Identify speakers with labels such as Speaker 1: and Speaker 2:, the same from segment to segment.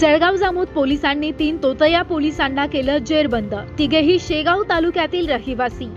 Speaker 1: जळगाव जामोद पोलिसांनी तीन तोतया पोलिसांना केलं जेरबंद. तिघेही शेगाव तालुक्यातील रहिवासी.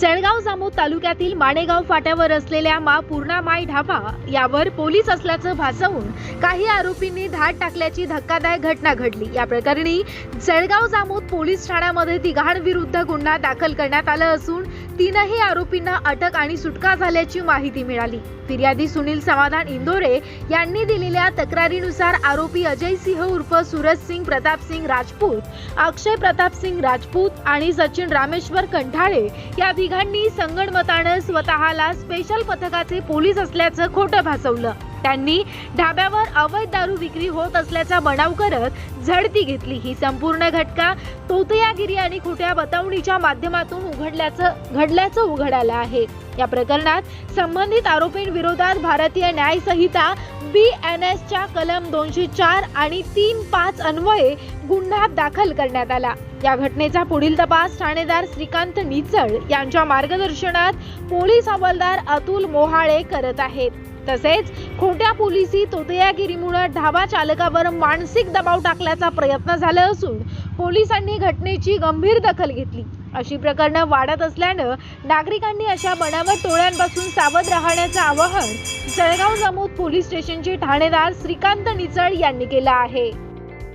Speaker 1: जळगाव जामोद तालुक्यातील माणेगाव फाट्यावर असलेल्या मा पूर्णा माय ढाबा यावर पोलीस असल्याचं भासवून काही आरोपींनी धाड टाकल्याची धक्कादायक घटना घडली. या प्रकरणी जळगाव जामोद पोलीस ठाण्यामध्ये तिघांविरुद्ध गुन्हा दाखल करण्यात आला असून तीनही आरोपींना अटक आणि सुटका झाल्याची माहिती मिळाली. फिर्यादी सुनील समाधान इंदोरे यांनी दिलेल्या तक्रारीनुसार आरोपी अजय सिंह उर्फ सूरज सिंग प्रताप सिंग राजपूत अक्षय प्रताप सिंग राजपूत आणि सचिन रामेश्वर कंठाळे या तिघांनी संगणमतानं स्वतःला स्पेशल पथकाचे पोलीस असल्याचं खोटं भासवलं. त्यांनी ढाब्यावर अवैध दारू विक्री होत असल्याचा बनाव करत झडती घेतली. ही संपूर्ण घटका तोतयागिरी आणि खोट्या बतावणीच्या माध्यमातून उघडल्याचं घडल्याचं उघड आलं आहे. या प्रकरणात संबंधित आरोपींविरोधात भारतीय न्याय संहिता बी एन एसच्या कलम दोनशे चार आणि तीन पाच अन्वये गुन्हा दाखल करण्यात आला. या घटनेचा पुढील तपास ठाणेदार श्रीकांत निचळ यांच्या मार्गदर्शनात पोलीस हवालदार अतुल मोहाळे करत आहेत. तसेच खोट्या पोलिसी तोतयागिरीमुळे ढाबा चालकावर मानसिक दबाव टाकल्याचा प्रयत्न झाला असून पोलिसांनी घटनेची गंभीर दखल घेतली. अशी प्रकरणं वाढत असल्यानं नागरिकांनी अशा बनावट टोळ्यांपासून सावध राहण्याचं आवाहन जळगाव जमूत पोलीस स्टेशनचे ठाणेदार श्रीकांत निचळ यांनी केलं आहे.